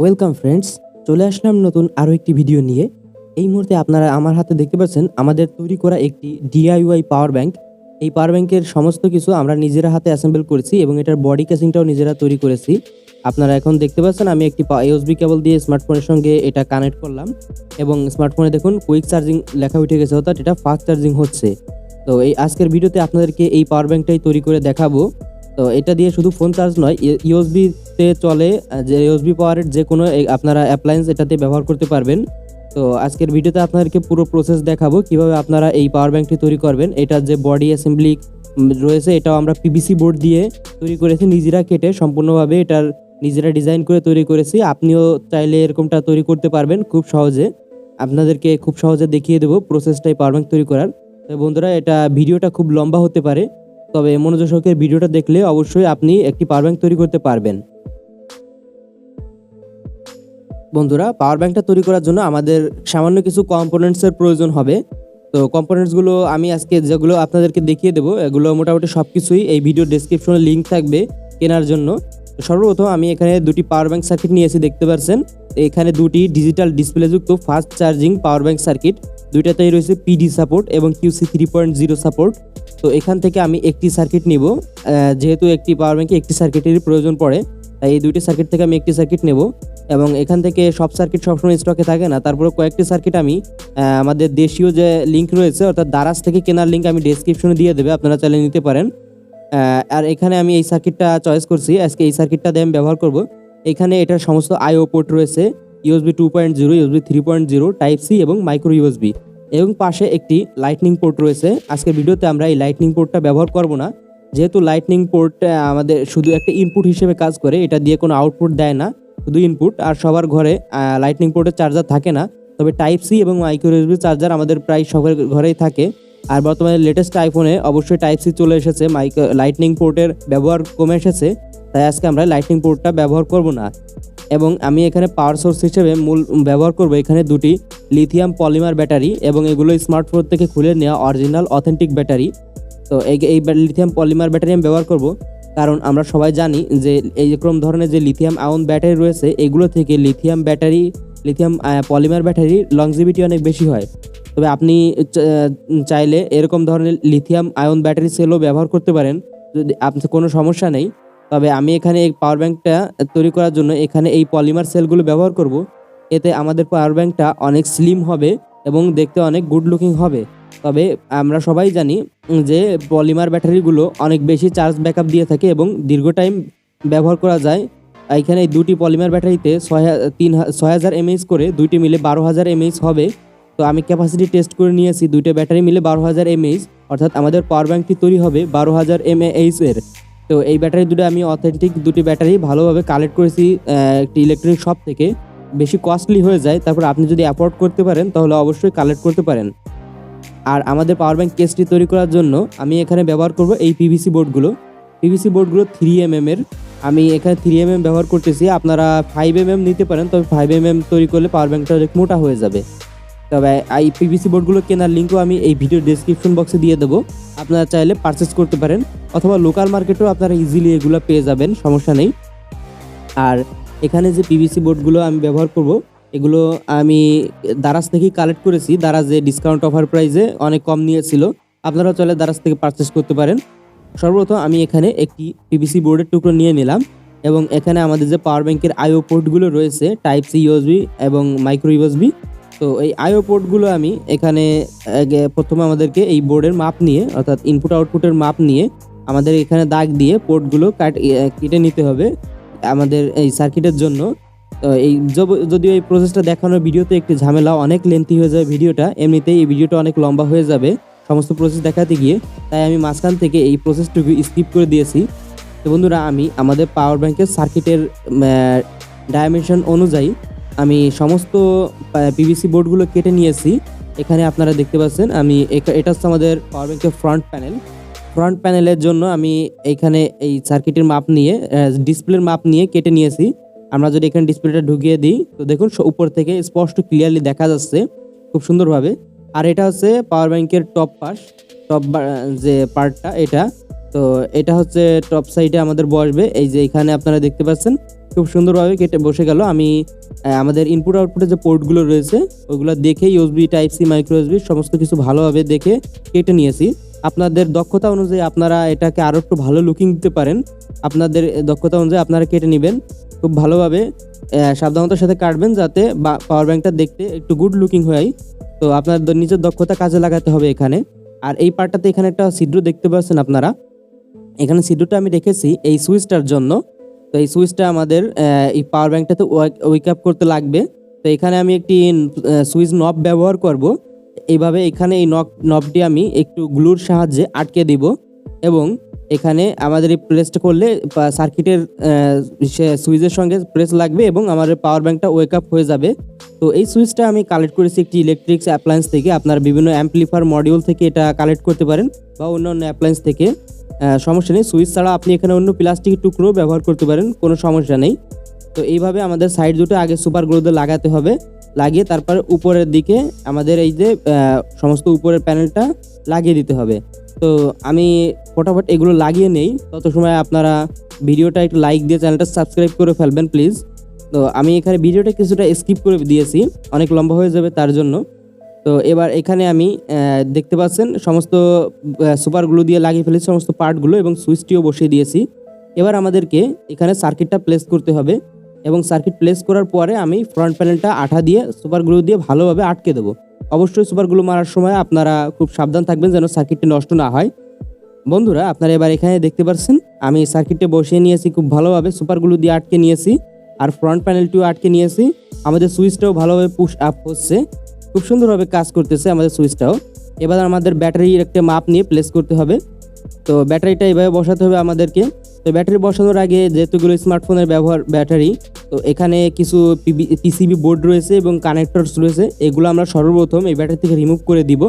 Welcome friends চলে আসলাম নতুন আরও একটি ভিডিও নিয়ে। এই মুহূর্তে আপনারা আমার হাতে দেখতে পাচ্ছেন, আমাদের তৈরি করা একটি ডিআইওয়াই পাওয়ার ব্যাংক এই পাওয়ার ব্যাংকের সমস্ত কিছু আমরা নিজেরা হাতে অ্যাসেম্বল করেছি এবং এটার বডি কেসিংটাও নিজেরা তৈরি করেছি। আপনারা এখন দেখতে পাচ্ছেন, আমি একটি ইউএসবি কেবল দিয়ে স্মার্টফোনের সঙ্গে এটা কানেক্ট করলাম। এবং স্মার্টফোনে দেখুন কুইক চার্জিং লেখা উঠে গেছে, অর্থাৎ এটা ফাস্ট চার্জিং হচ্ছে। তো এই আজকের ভিডিওতে আপনাদেরকে এই পাওয়ার ব্যাংকটাই তৈরি করে দেখাবো। তো এটা দিয়ে শুধু ফোন চার্জ নয় ইউএসবিতে চলে যে ইউএসবি পাওয়ারের যে কোনো আপনারা অ্যাপ্লায়েন্স এটাতে ব্যবহার করতে পারবেন। তো আজকের ভিডিওতে আপনাদেরকে পুরো প্রসেস দেখাবো, কীভাবে আপনারা এই পাওয়ার ব্যাংকটি তৈরি করবেন। এটার যে বডি অ্যাসেম্বলি রয়েছে, এটাও আমরা পিবিসি বোর্ড দিয়ে তৈরি করেছি, নিজেরা কেটে সম্পূর্ণভাবে এটার নিজেরা ডিজাইন করে তৈরি করেছি। আপনিও চাইলে এরকমটা তৈরি করতে পারবেন খুব সহজে। আপনাদেরকে খুব সহজে দেখিয়ে দেবো প্রসেসটাই পাওয়ার ব্যাংক তৈরি করার। তো বন্ধুরা, এটা ভিডিওটা খুব লম্বা হতে পারে। তবে সহকারে ভিডিওটা দেখলে অবশ্যই আপনি একটি পাওয়ার ব্যাংক তৈরি করতে পারবেন। বন্ধুরা পাওয়ার ব্যাংকটা তৈরি করার জন্য আমাদের সামান্য কিছু কম্পোনেন্টসের প্রয়োজন হবে। তো কম্পোনেন্টসগুলো আমি আজকে যেগুলো আপনাদেরকে দেখিয়ে দেবো, এগুলো মোটামুটি সব কিছুই এই ভিডিও ডেসক্রিপশনে লিঙ্ক থাকবে কেনার জন্য। সর্বপ্রথম আমি এখানে দুটি পাওয়ার ব্যাংক সার্কিট নিয়েছি দেখতে পাচ্ছেন এখানে দুটি digital ডিসপ্লেযুক্ত fast charging power bank circuit দুইটাতেই রয়েছে পিডি সাপোর্ট এবং QC three point zero support তো এখান থেকে আমি একটি সার্কিট নিব। যেহেতু একটি পাওয়ার ব্যাংকে একটি সার্কিটেরই প্রয়োজন পড়ে, তাই এই দুইটি সার্কিট থেকে আমি একটি সার্কিট নেব এবং এখান থেকে সব সার্কিট সবসময় স্টকে থাকে না। তারপরে কয়েকটি সার্কিট আমি আমাদের দেশীয় যে লিঙ্ক রয়েছে, অর্থাৎ দারাজ থেকে কেনার লিঙ্ক আমি ডেসক্রিপশনে দিয়ে দেবে, আপনারা চাইলে নিতে পারেন। আর এখানে আমি এই সার্কিটটা চয়েস করছি। আজকে এই সার্কিটটা দিয়ে আমি ব্যবহার করব। এখানে এটার সমস্ত আইও পোর্ট রয়েছে। USB two point zero USB three point zero type C এবং মাইক্রো ইউএসবি এবং পাশে একটি লাইটনিং পোর্ট রয়েছে। আজকের ভিডিওতে আমরা এই লাইটনিং পোর্টটা ব্যবহার করব না। যেহেতু লাইটনিং পোর্ট আমাদের শুধু একটা ইনপুট হিসেবে কাজ করে, এটা দিয়ে কোনো আউটপুট দেয় না। শুধু ইনপুট আর সবার ঘরে লাইটনিং পোর্টের চার্জার থাকে না। তবে টাইপ সি এবং মাইক্রো ইউএসবি চার্জার আমাদের প্রায় সবার ঘরেই থাকে। আর বর্তমানে লেটেস্ট আইফোনে অবশ্যই টাইপ সি চলে এসেছে। মাইক লাইটনিং পোর্টের ব্যবহার কমে এসেছে। তাই আজকে আমরা লাইটনিং পোর্টটা ব্যবহার করব না। এবং আমি এখানে পাওয়ার সোর্স হিসেবে মূল ব্যবহার করব এখানে দুটি লিথিয়াম পলিমার ব্যাটারি এবং এগুলো স্মার্টফোন থেকে খুলে নেওয়া অরিজিনাল অথেন্টিক ব্যাটারি তো এই লিথিয়াম পলিমার ব্যাটারি আমি ব্যবহার করব কারণ আমরা সবাই জানি যে এই রকম ধরনের যে লিথিয়াম আয়ন ব্যাটারি রয়েছে, এগুলো থেকে লিথিয়াম ব্যাটারি লিথিয়াম পলিমার ব্যাটারির লংজিভিটি অনেক বেশি হয়। তবে আপনি চাইলে এরকম ধরনের লিথিয়াম আয়ন ব্যাটারি সেলও ব্যবহার করতে পারেন। যদি আপনার কোনো সমস্যা নেই। তবে আমি এখানে এই পাওয়ার ব্যাংকটা তৈরি করার জন্য এখানে এই পলিমার সেলগুলো ব্যবহার করব। এতে আমাদের পাওয়ার ব্যাংকটা অনেক স্লিম হবে এবং দেখতে অনেক গুড লুকিং হবে। তবে আমরা সবাই জানি যে পলিমার ব্যাটারিগুলো অনেক বেশি চার্জ ব্যাকআপ দিয়ে থাকে এবং দীর্ঘ টাইম ব্যবহার করা যায়। এখানে এই দুটি পলিমার ব্যাটারিতে ছয় তিন ছয় হাজার এমএইচ করে দুইটি মিলে বারো হাজার এমএইচ হবে। তো আমি ক্যাপাসিটি টেস্ট করে নিয়েছি, দুইটা ব্যাটারি মিলে বারো হাজার এমএইচ অর্থাৎ আমাদের পাওয়ার ব্যাঙ্কটি তৈরি হবে বারো হাজার এমএএইচ এর। তো এই ব্যাটারি দুটো আমি অথেন্টিক দুটি ব্যাটারি ভালোভাবে কালেক্ট করেছি একটি ইলেকট্রনিক শপ থেকে। বেশি কস্টলি হয়ে যায়, তারপর আপনি যদি অ্যাফোর্ড করতে পারেন, তাহলে অবশ্যই কালেক্ট করতে পারেন। আর আমাদের পাওয়ার ব্যাংক কেসটি তৈরি করার জন্য আমি এখানে ব্যবহার করব এই পিভিসি বোর্ডগুলো পিভিসি বোর্ডগুলো থ্রি এম এর। আমি এখানে থ্রি এম এম ব্যবহার করতেছি। আপনারা ফাইভ এম এম নিতে পারেন, তবে ফাইভ এম এম তৈরি করলে পাওয়ার ব্যাংকটা অনেক মোটা হয়ে যাবে। তবে, এই পিভিসি বোর্ডগুলো কেনার লিঙ্কও আমি এই ভিডিও ডেসক্রিপশন বক্সে দিয়ে দেবো। আপনারা চাইলে পারচেস করতে পারেন, অথবা লোকাল মার্কেটেও আপনারা ইজিলি এগুলো পেয়ে যাবেন, সমস্যা নেই। আর এখানে যে পিভিসি বোর্ডগুলো আমি ব্যবহার করব, এগুলো আমি দারাজ থেকেই কালেক্ট করেছি। দারাজে ডিসকাউন্ট অফার প্রাইসে অনেক কম নিয়েছিল। আপনারা চলে দারাজ থেকে পারচেস করতে পারেন। সর্বপ্রথম আমি এখানে একটি পিভিসি বোর্ডের টুকরো নিয়ে নিলাম এবং এখানে আমাদের যে পাওয়ার ব্যাংকের আইও পোর্টগুলো রয়েছে টাইপ সি ইউএসবি এবং মাইক্রো ইউএসবি তো এই আইও পোর্টগুলো আমি এখানে প্রথমে আমাদেরকে এই বোর্ডের মাপ নিয়ে, অর্থাৎ ইনপুট আউটপুটের মাপ নিয়ে আমাদের এখানে দাগ দিয়ে পোর্টগুলো কাট কেটে নিতে হবে আমাদের এই সার্কিটের জন্য। এই যদিও এই প্রসেসটা দেখানোর ভিডিওতে একটি ঝামেলা, অনেক লেন্থি হয়ে যাবে ভিডিওটা, এমনিতেই এই ভিডিওটা অনেক লম্বা হয়ে যাবে সমস্ত প্রসেস দেখাতে গিয়ে, তাই আমি মাঝখান থেকে এই প্রসেসটুকু স্কিপ করে দিয়েছি। তো বন্ধুরা, আমি আমাদের পাওয়ার ব্যাংকের সার্কিটের ডাইমেনশন অনুযায়ী আমি সমস্ত পিভিসি বোর্ডগুলো কেটে নিয়েছি। এখানে আপনারা দেখতে পাচ্ছেন, আমি এটা হচ্ছে আমাদের পাওয়ার ব্যাংকের ফ্রন্ট প্যানেল ফ্রন্ট প্যানেলের জন্য আমি এখানে এই সার্কিটের মাপ নিয়ে ডিসপ্লের মাপ নিয়ে কেটে নিয়েছি। আমরা যদি এখানে ডিসপ্লেটা ঢুকিয়ে দিই, তো দেখুন উপর থেকে স্পষ্ট ক্লিয়ারলি দেখা যাচ্ছে, খুব সুন্দরভাবে। আর এটা হচ্ছে পাওয়ার ব্যাংকের টপ পাশ টপ যে পার্টটা এটা। তো এটা হচ্ছে টপ সাইডে আমাদের বসবে। এই যে এখানে আপনারা দেখতে পাচ্ছেন খুব সুন্দরভাবে কেটে বসে গেল। আমি আমাদের ইনপুট আউটপুটে যে পোর্টগুলো রয়েছে ওইগুলো দেখে USB type C micro USB সমস্ত কিছু ভালোভাবে দেখে কেটে নিয়েছি। আপনাদের দক্ষতা অনুযায়ী আপনারা এটাকে আরও একটু ভালো লুকিং দিতে পারেন। আপনাদের দক্ষতা অনুযায়ী আপনারা কেটে নেবেন। খুব ভালোভাবে সাবধানতার সাথে কাটবেন যাতে পাওয়ার ব্যাংকটা দেখতে একটু গুড লুকিং হয়। তো আপনার নিজের দক্ষতা কাজে লাগাতে হবে এখানে। আর এই পার্টটাতে এখানে একটা ছিদ্র দেখতে পাচ্ছেন আপনারা। এখানে ছিদ্রটা আমি রেখেছি এই সুইচটার জন্য। তো এই সুইচটা আমাদের এই পাওয়ার ব্যাঙ্কটাতে ওয়েক আপ করতে লাগবে। তো এখানে আমি একটি সুইচ নব ব্যবহার করব। এইভাবে এখানে এই নব নবটি আমি একটু গ্লুর সাহায্যে আটকে দিব এবং এখানে আমাদের এই প্রেসটা করলে সার্কিটের সুইচের সঙ্গে প্রেস লাগবে এবং আমাদের পাওয়ার ব্যাঙ্কটা ওয়েক আপ হয়ে যাবে। তো এই সুইচটা আমি কালেক্ট করেছি একটি ইলেকট্রিক্স অ্যাপ্লায়েন্স থেকে। আপনার বিভিন্ন অ্যাম্পলিফার মডিউল থেকে এটা কালেক্ট করতে পারেন বা অন্য অন্য অ্যাপ্লায়েন্স থেকে। সমস্যা নেই। সুইচ ছাড়া আপনি এখানে অন্য প্লাস্টিকের টুকরো ব্যবহার করতে পারেন, কোনো সমস্যা নেই। তো এইভাবে আমাদের সাইড দুটো আগে সুপার গ্লোতে লাগাতে হবে। লাগিয়ে তারপর উপরের দিকে আমাদের এই যে সমস্ত উপরের প্যানেলটা লাগিয়ে দিতে হবে। তো আমি ফটাফট এগুলো লাগিয়ে নেই। তত সময় আপনারা ভিডিওটা একটু লাইক দিয়ে চ্যানেলটা সাবস্ক্রাইব করে ফেলবেন প্লিজ তো আমি এখানে ভিডিওটা কিছুটা স্কিপ করে দিয়েছি। অনেক লম্বা হয়ে যাবে তার জন্য। তো এবার এখানে আমি দেখতে পাচ্ছেন সমস্ত সুপারগুলো দিয়ে লাগিয়ে ফেলেছি, সমস্ত পার্টগুলো এবং সুইচটিও বসিয়ে দিয়েছি। এবার আমাদেরকে এখানে সার্কিটটা প্লেস করতে হবে এবং সার্কিট প্লেস করার পরে আমি ফ্রন্ট প্যানেলটা আঠা দিয়ে সুপারগুলো দিয়ে ভালোভাবে আটকে দেবো। অবশ্যই সুপারগুলো মারার সময় আপনারা খুব সাবধান থাকবেন যেন সার্কিটটি নষ্ট না হয়। বন্ধুরা, আপনারা এবার এখানে দেখতে পাচ্ছেন, আমি সার্কিটে বসিয়ে নিয়েছি, খুব ভালোভাবে সুপারগুলো দিয়ে আটকে নিয়েছি। আর ফ্রন্ট প্যানেলটিও আটকে নিয়েছি। আমাদের সুইচটাও ভালোভাবে পুশ আপ হচ্ছে। খুব সুন্দরভাবে কাজ করতেছে আমাদের সুইচটাও। এবার আমাদের ব্যাটারির একটা মাপ নিয়ে প্লেস করতে হবে। তো ব্যাটারিটা এইভাবে বসাতে হবে আমাদেরকে। তো ব্যাটারি বসানোর আগে যেহেতুগুলো স্মার্টফোনের ব্যবহার, ব্যাটারি, তো এখানে কিছু পিসিবি বোর্ড রয়েছে এবং কানেক্টরস রয়েছে। এগুলো আমরা সর্বপ্রথম এই ব্যাটারি থেকে রিমুভ করে দিব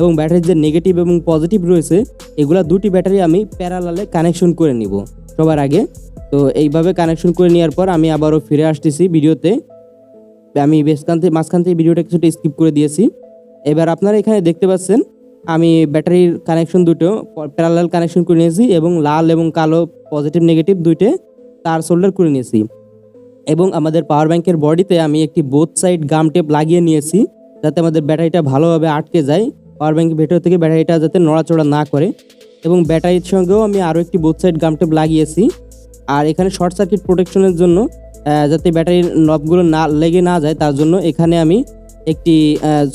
এবং ব্যাটারির যে নেগেটিভ এবং পজিটিভ রয়েছে, এগুলো দুটি ব্যাটারি আমি প্যারালালে কানেকশন করে নিব সবার আগে। তো এইভাবে কানেকশন করে নেওয়ার পর আমি আবারও ফিরে আসতেছি ভিডিওতে। আমি বেশখান থেকে মাঝখান থেকে ভিডিওটা কিছুটা স্কিপ করে দিয়েছি। এবার আপনারা এখানে দেখতে পাচ্ছেন, আমি ব্যাটারির কানেকশন দুটো প্যারালাল কানেকশন করে নিয়েছি এবং লাল এবং কালো পজিটিভ নেগেটিভ দুইটে তার সোল্ডার করে নিয়েছি। এবং আমাদের পাওয়ার ব্যাংকের বডিতে আমি একটি বোথ সাইড গাম টেপ লাগিয়ে নিয়েছি, যাতে আমাদের ব্যাটারিটা ভালোভাবে আটকে যায়। পাওয়ার ব্যাংকের ভেতর থেকে ব্যাটারিটা যাতে নড়াচড়া না করে। এবং ব্যাটারির সঙ্গেও আমি আরও একটি বোথ সাইড গাম টেপ লাগিয়েছি। আর এখানে শর্ট সার্কিট প্রোটেকশনের জন্য যাতে ব্যাটারির নবগুলো না লেগে না যায়, তার জন্য এখানে আমি একটি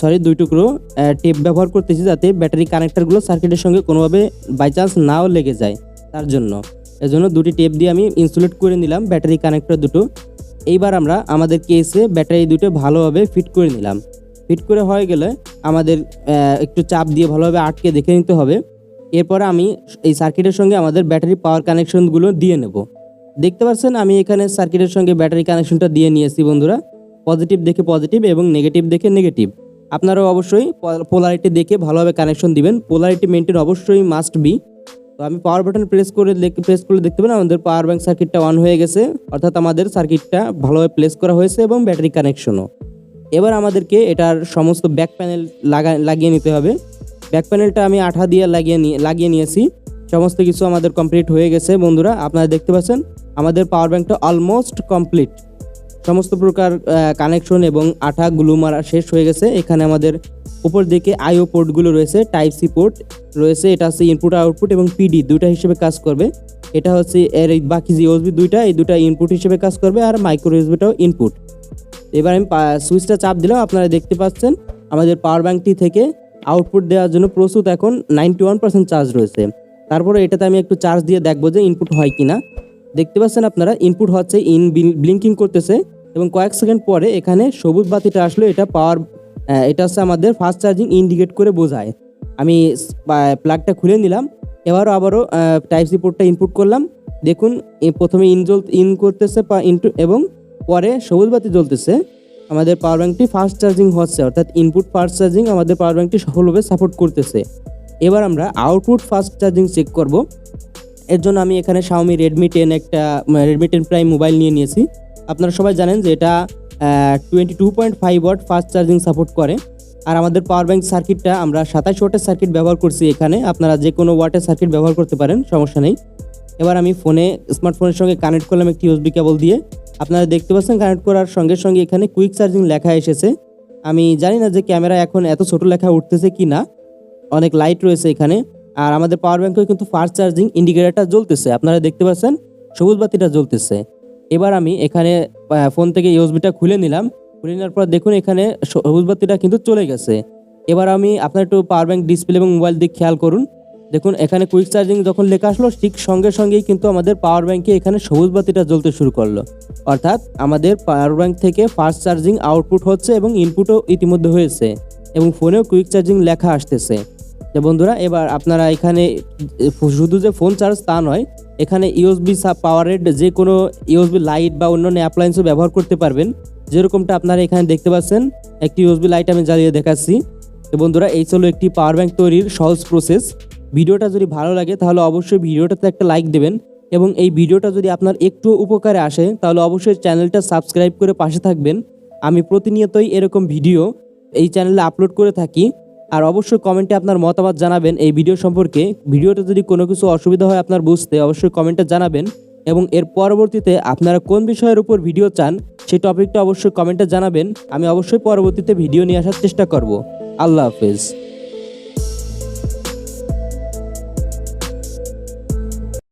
সরি দুই টুকরো টেপ ব্যবহার করতেছি যাতে ব্যাটারি কানেক্টারগুলো সার্কিটের সঙ্গে কোনোভাবে বাই চান্স নাও লেগে যায় তার জন্য। এজন্য দুটি টেপ দিয়ে আমি ইনসুলেট করে নিলাম ব্যাটারি কানেক্টর দুটো। এইবার আমরা আমাদের কেসে ব্যাটারি দুটো ভালোভাবে ফিট করে নিলাম। ফিট করে হয়ে গেলে আমাদের একটু চাপ দিয়ে ভালোভাবে আটকে দেখে নিতে হবে। এরপরে আমি এই সার্কিটের সঙ্গে আমাদের ব্যাটারি পাওয়ার কানেকশনগুলো দিয়ে নেব। দেখতে পাচ্ছেন, আমি এখানে সার্কিটের সঙ্গে ব্যাটারি কানেকশনটা দিয়ে নিয়েছি বন্ধুরা। পজিটিভ দেখে পজিটিভ এবং নেগেটিভ দেখে নেগেটিভ আপনারাও অবশ্যই পোলারিটি দেখে ভালোভাবে কানেকশন দিবেন। পোলারিটি মেনটেন অবশ্যই মাস্ট বি তো আমি পাওয়ার বাটন প্রেস করে প্রেস করলে দেখতে পাবেন, আমাদের পাওয়ার ব্যাংক সার্কিটটা অন হয়ে গেছে। অর্থাৎ আমাদের সার্কিটটা ভালোভাবে প্লেস করা হয়েছে এবং ব্যাটারি কানেকশনও এবার আমাদেরকে এটার সমস্ত ব্যাক প্যানেল লাগা, লাগিয়ে নিতে হবে। ব্যাক প্যানেলটা আমি আঠা দিয়ে লাগিয়ে নিয়ে লাগিয়ে নিয়েছি। সমস্ত কিছু আমাদের কমপ্লিট হয়ে গেছে, বন্ধুরা। আপনারা দেখতে পাচ্ছেন, আমাদের পাওয়ার ব্যাংকটা অলমোস্ট কমপ্লিট সমস্ত প্রকার কানেকশন এবং আঠা গ্লু মারা শেষ হয়ে গেছে। এখানে আমাদের উপর দিকে আইও পোর্টগুলো রয়েছে টাইপ সি পোর্ট রয়েছে, এটা হচ্ছে ইনপুট আউটপুট এবং পিডি দুইটা হিসেবে কাজ করবে। এটা হচ্ছে এর বাকি যে ইউএসবি দুইটা, এই দুটা ইনপুট হিসেবে কাজ করবে আর মাইক্রো ইউএসবিটাও ইনপুট এবার আমি সুইচটা চাপ দিলাম, আপনারা দেখতে পাচ্ছেন, আমাদের পাওয়ার ব্যাঙ্কটি থেকে আউটপুট দেওয়ার জন্য প্রস্তুত এখন নাইনটি ওয়ান পার্সেন্ট চার্জ রয়েছে। তারপরে এটাতে আমি একটু চার্জ দিয়ে দেখব যে ইনপুট হয় কিনা। দেখতে পাচ্ছেন আপনারা ইনপুট হচ্ছে ইন ব্লিঙ্কিং করতেছে এবং কয়েক সেকেন্ড পরে এখানে সবুজ বাতিটা আসলো, এটা পাওয়ার এটা হচ্ছে আমাদের ফাস্ট চার্জিং ইন্ডিকেট করে বোঝায়। আমি প্লাগটা খুলে নিলাম, এবারও আবারও টাইপ সি পোর্টটা ইনপুট করলাম। দেখুন প্রথমে ইন জ্বল ইন করতেছে ইনটু এবং পরে সবুজ বাতি জ্বলতেছে। আমাদের পাওয়ার ব্যাংকটি ফাস্ট চার্জিং হচ্ছে, অর্থাৎ ইনপুট ফাস্ট চার্জিং আমাদের পাওয়ার ব্যাঙ্কটি সফলভাবে সাপোর্ট করতেছে। এবার আমরা আউটপুট ফাস্ট চার্জিং চেক করব। এর জন্য আমি এখানে Xiaomi Redmi 10 একটা রেডমি টেন প্রাইম মোবাইল নিয়ে নিয়েছি। আপনারা সবাই জানেন যে এটা twenty two point five watt fast charging support করে। আর আমাদের পাওয়ার ব্যাংক সার্কিটটা আমরা সাতাশ ওয়াটের সার্কিট ব্যবহার করছি এখানে। আপনারা যে কোনো ওয়াটের সার্কিট ব্যবহার করতে পারেন, সমস্যা নেই। এবার আমি ফোনে স্মার্টফোনের সঙ্গে কানেক্ট করলাম একটি ইউএসবি কেবল দিয়ে। আপনারা দেখতে পাচ্ছেন কানেক্ট করার সঙ্গে সঙ্গে এখানে কুইক চার্জিং লেখা এসেছে। আমি জানি না যে ক্যামেরা এখন এত ছোট লেখা উঠতেছে কি না অনেক লাইট রয়েছে এখানে। আর আমাদের পাওয়ার ব্যাংকেও কিন্তু ফাস্ট চার্জিং ইন্ডিকেটারটা জ্বলতেছে। আপনারা দেখতে পাচ্ছেন? সবুজ বাতিটা জ্বলতেছে। এবার আমি এখানে ফোন থেকে ইউএসবিটা খুলে নিলাম। খুলে নেওয়ার পর দেখুন এখানে সবুজ বাতিটা কিন্তু চলে গেছে। এবার আমি আপনার একটু পাওয়ার ব্যাংক ডিসপ্লে এবং মোবাইল দিক খেয়াল করুন। দেখুন, এখানে কুইক চার্জিং যখন লেখা আসলো, ঠিক সঙ্গে সঙ্গেই কিন্তু আমাদের পাওয়ার ব্যাঙ্কে এখানে সবুজ বাতিটা জ্বলতে শুরু করল। অর্থাৎ আমাদের পাওয়ার ব্যাঙ্ক থেকে ফাস্ট চার্জিং আউটপুট হচ্ছে এবং ইনপুটও ইতিমধ্যে হয়েছে। এবং ফোনেও কুইক চার্জিং লেখা আসতেছে। তো বন্ধুরা, এবার আপনারা এখানে, শুধু যে ফোন চার্জ তা নয়, এখানে ইউএসবি পাওয়ারের যে কোনো ইউএসবি লাইট বা অন্যান্য অ্যাপ্লায়েন্সও ব্যবহার করতে পারবেন। যেরকমটা আপনারা এখানে দেখতে পাচ্ছেন, একটি ইউএসবি লাইট আমি জ্বালিয়ে দেখাচ্ছি। তো বন্ধুরা, এই ছিল একটি পাওয়ার ব্যাংক তৈরির সহজ প্রসেস ভিডিওটা যদি ভালো লাগে, তাহলে অবশ্যই ভিডিওটাতে একটা লাইক দেবেন। এবং এই ভিডিওটা যদি আপনার একটু উপকারে আসে, তাহলে অবশ্যই চ্যানেলটা সাবস্ক্রাইব করে পাশে থাকবেন। আমি প্রতিনিয়তই এরকম ভিডিও এই চ্যানেলে আপলোড করে থাকি। আর অবশ্যই কমেন্টে আপনার মতামত জানাবেন এই ভিডিও সম্পর্কে। ভিডিওতে যদি কোনো কিছু অসুবিধা হয় আপনার বুঝতে, অবশ্যই কমেন্টে জানাবেন। এবং এর পরবর্তীতে আপনারা কোন বিষয়ের উপর ভিডিও চান সেই টপিকটা অবশ্যই কমেন্টে জানাবেন। আমি অবশ্যই পরবর্তীতে ভিডিও নিয়ে আসার চেষ্টা করব। আল্লাহ হাফেজ।